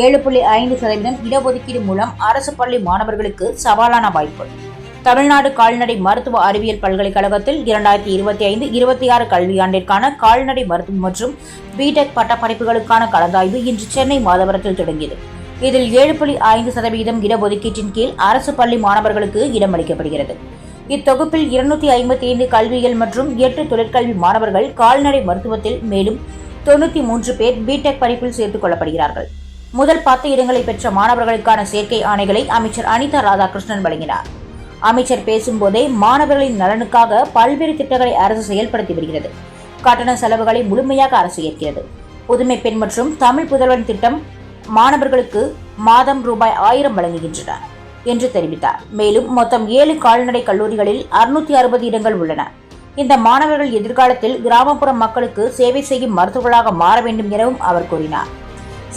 ஏழு புள்ளி ஐந்து சதவீதம் இடஒதுக்கீடு மூலம் அரசு பள்ளி மாணவர்களுக்கு சவாலான வாய்ப்பு. தமிழ்நாடு கால்நடை மருத்துவ அறிவியல் பல்கலைக்கழகத்தில் இரண்டாயிரத்தி இருபத்தி ஐந்து இருபத்தி ஆறு கல்வியாண்டிற்கான கால்நடை மருத்துவம் மற்றும் பிடெக் பட்டப்படிப்புகளுக்கான கலந்தாய்வு இன்று சென்னை மாதவரத்தில் தொடங்கியது. இதில் ஏழு புள்ளி ஐந்து சதவீதம் இடஒதுக்கீட்டின் கீழ் அரசு பள்ளி மாணவர்களுக்கு இடமளிக்கப்படுகிறது. இத்தொகுப்பில் இருநூத்தி ஐம்பத்தி ஐந்து கல்வியியல் மற்றும் எட்டு தொழிற்கல்வி மாணவர்கள் கால்நடை மருத்துவத்தில் மேலும் தொண்ணூத்தி மூன்று பேர் பிடெக் படிப்பில் சேர்த்துக் கொள்ளப்படுகிறார்கள். முதல் பத்து இடங்களை பெற்ற மாணவர்களுக்கான சேர்க்கை ஆணைகளை அமைச்சர் அனிதா ராதாகிருஷ்ணன் வழங்கினார். அமைச்சர் பேசும்போதே மாணவர்களின் நலனுக்காக பல்வேறு திட்டங்களை அரசு செயல்படுத்தி வருகிறது. கட்டண செலவுகளை முழுமையாக அரசு ஏற்கிறது. புதுமை பெண் மற்றும் தமிழ் புதல்வன் திட்டம் மாணவர்களுக்கு மாதம் ரூபாய் ஆயிரம் வழங்குகின்றன என்று தெரிவித்தார். மேலும் மொத்தம் ஏழு கால்நடை கல்லூரிகளில் அறுநூத்தி அறுபது இடங்கள் உள்ளன. இந்த மாணவர்கள் எதிர்காலத்தில் கிராமப்புற மக்களுக்கு சேவை செய்யும் மருத்துவர்களாக மாற வேண்டும் எனவும் அவர் கூறினார்.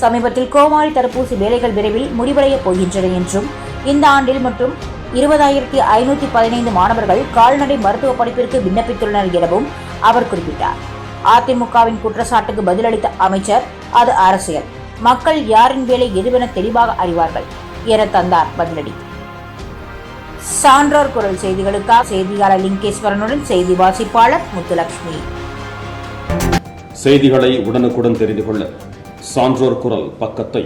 சமீபத்தில் கோமாரி தடுப்பூசி வேலைகள் விரைவில் முடிவடையப் போகின்றன என்றும் இந்த ஆண்டில் மற்றும் இருபதாயிரத்தி ஐநூற்றி பதினைந்து மாணவர்கள் கால்நடை மருத்துவ படிப்பிற்கு விண்ணப்பித்துள்ளனர் எனவும் அவர் குறிப்பிட்டார். அதிமுகவின் குற்றச்சாட்டுக்கு பதிலளித்த அமைச்சர் அது அரசியல். மக்கள் யாரின் வேலை எதுவென தெளிவாக அறிவார்கள் என தந்தார் பதிலடி. சான்றோர் குரல் செய்திகளுக்காக செய்தியாளர் லிங்கேஸ்வரனுடன் செய்தி வாசிப்பாளர் முத்துலட்சுமி. செய்திகளை உடனுக்குடன் தெரிந்து கொள்ள சான்றோர் குரல் பக்கத்தை.